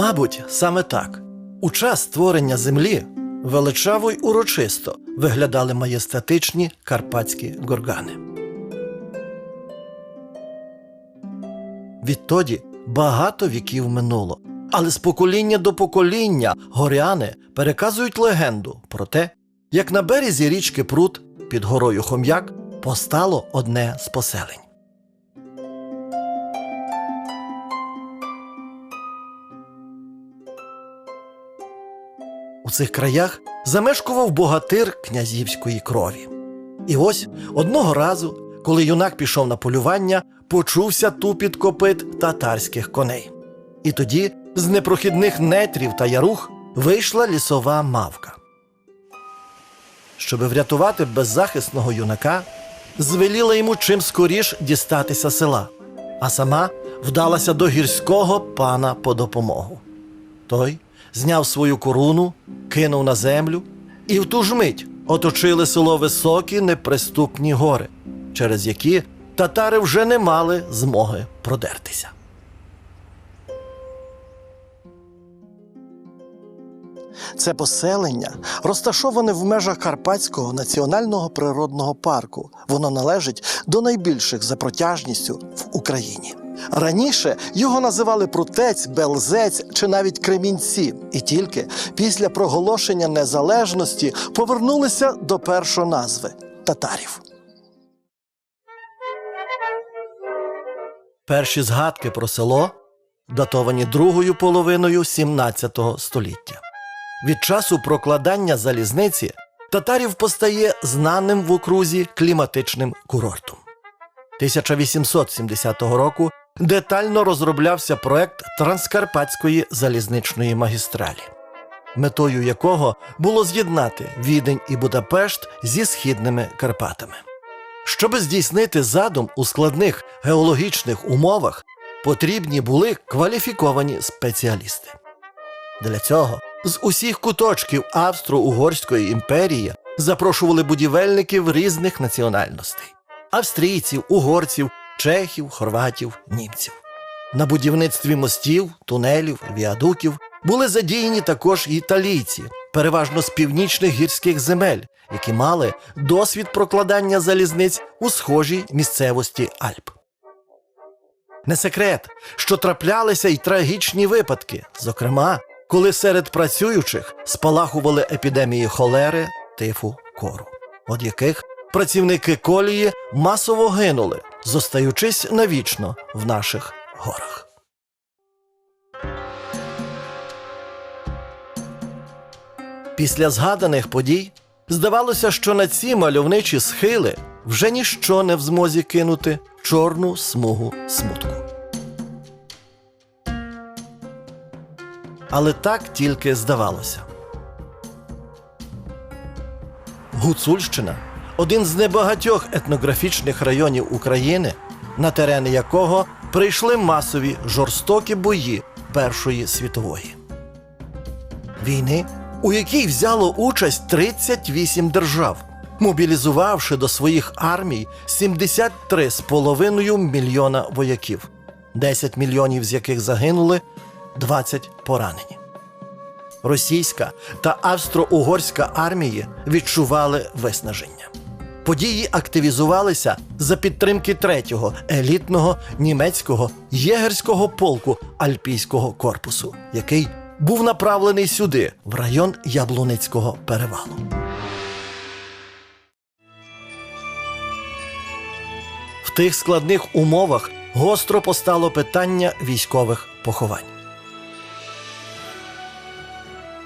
Мабуть, саме так. У час створення землі величаво й урочисто виглядали маєстатичні карпатські горгани. Відтоді багато віків минуло, але з покоління до покоління горяни переказують легенду про те, як на березі річки Прут під горою Хом'як постало одне з поселень. Цих краях замешкував богатир князівської крові. І ось одного разу, коли юнак пішов на полювання, почувся тупіт копит татарських коней. І тоді з непрохідних нетрів та ярух вийшла лісова мавка. Щоби врятувати беззахисного юнака, звеліла йому чим скоріш дістатися села, а сама вдалася до гірського пана по допомогу. Той зняв свою коруну, кинув на землю, і в ту ж мить оточили село високі неприступні гори, через які татари вже не мали змоги продертися. Це поселення розташоване в межах Карпатського національного природного парку. Воно належить до найбільших за протяжністю в Україні. Раніше його називали Прутець, Белзець чи навіть Кремінці, і тільки після проголошення незалежності повернулися до першої назви татарів. Перші згадки про село датовані другою половиною 17 століття. Від часу прокладання залізниці татарів постає знаним в окрузі кліматичним курортом. 1870 року детально розроблявся проект Транскарпатської залізничної магістралі, метою якого було з'єднати Відень і Будапешт зі східними Карпатами. Щоби здійснити задум у складних геологічних умовах, потрібні були кваліфіковані спеціалісти. Для цього з усіх куточків Австро-Угорської імперії запрошували будівельників різних національностей: австрійців, угорців, чехів, хорватів, німців. На будівництві мостів, тунелів, віадуків були задіяні також італійці, переважно з північних гірських земель, які мали досвід прокладання залізниць у схожій місцевості Альп. Не секрет, що траплялися й трагічні випадки, зокрема, коли серед працюючих спалахували епідемії холери, тифу, кору, від яких працівники колії масово гинули, зостаючись навічно в наших горах. Після згаданих подій здавалося, що на ці мальовничі схили вже ніщо не в змозі кинути чорну смугу смутку. Але так тільки здавалося. Гуцульщина один з небагатьох етнографічних районів України, на терени якого прийшли масові жорстокі бої Першої світової. Війни, у якій взяло участь 38 держав, мобілізувавши до своїх армій 73,5 мільйона вояків, 10 мільйонів з яких загинули, 20 поранені. Російська та австро-угорська армії відчували виснаження. Події активізувалися за підтримки третього елітного німецького єгерського полку Альпійського корпусу, який був направлений сюди, в район Яблуницького перевалу. В тих складних умовах гостро постало питання військових поховань.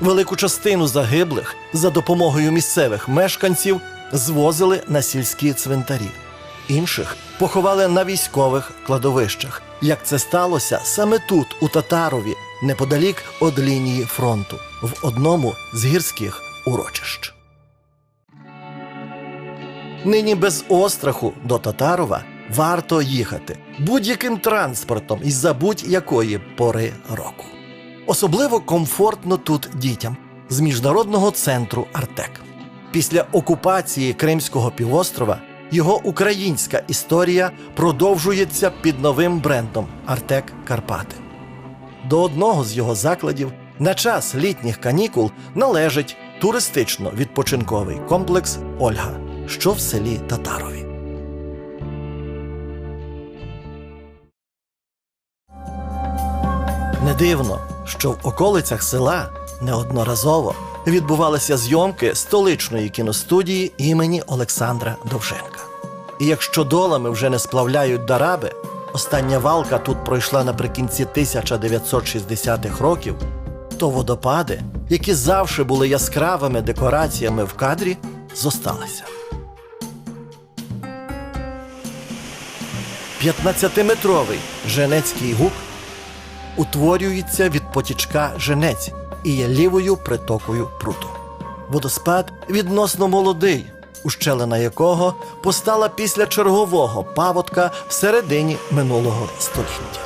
Велику частину загиблих за допомогою місцевих мешканців звозили на сільські цвинтарі. Інших поховали на військових кладовищах, як це сталося саме тут, у Татарові, неподалік від лінії фронту, в одному з гірських урочищ. Нині без остраху до Татарова варто їхати будь-яким транспортом із-за будь-якої пори року. Особливо комфортно тут дітям з міжнародного центру Артек. Після окупації Кримського півострова його українська історія продовжується під новим брендом Артек Карпати. До одного з його закладів на час літніх канікул належить туристично-відпочинковий комплекс Ольга, що в селі Татарові. Не дивно, що в околицях села неодноразово відбувалися зйомки столичної кіностудії імені Олександра Довженка. І якщо долами вже не сплавляють дараби, остання валка тут пройшла наприкінці 1960-х років, то водопади, які завжди були яскравими декораціями в кадрі, зосталися. 15-метровий Женецький гук утворюється від потічка Женець і є лівою притокою пруту. Водоспад відносно молодий, ущелина якого постала після чергового паводка в середині минулого століття.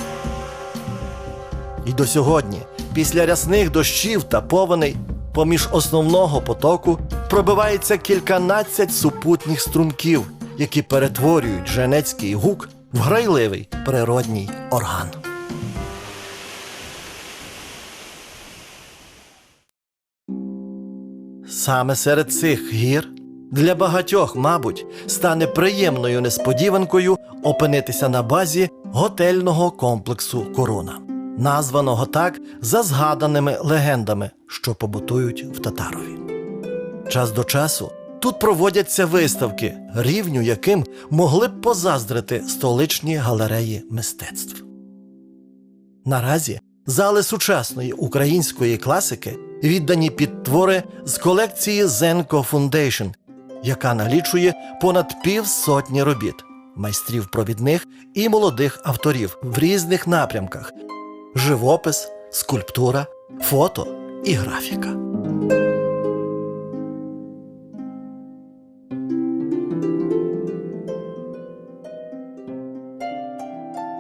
І до сьогодні, після рясних дощів та повеней, поміж основного потоку пробивається кільканадцять супутніх струмків, які перетворюють Женецький гук в грайливий природній орган. Саме серед цих гір для багатьох, мабуть, стане приємною несподіванкою опинитися на базі готельного комплексу Корона, названого так за згаданими легендами, що побутують в Татарові. Час до часу тут проводяться виставки, рівню яким могли б позаздрити столичні галереї мистецтв. Наразі зали сучасної української класики віддані під твори з колекції Зенко Foundation, яка налічує понад півсотні робіт майстрів провідних і молодих авторів в різних напрямках: живопис, скульптура, фото і графіка.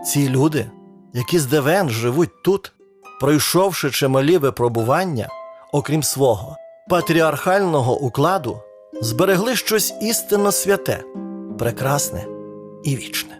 Ці люди, які здавен живуть тут, пройшовши чималі випробування, окрім свого патріархального укладу, зберегли щось істинно святе, прекрасне і вічне.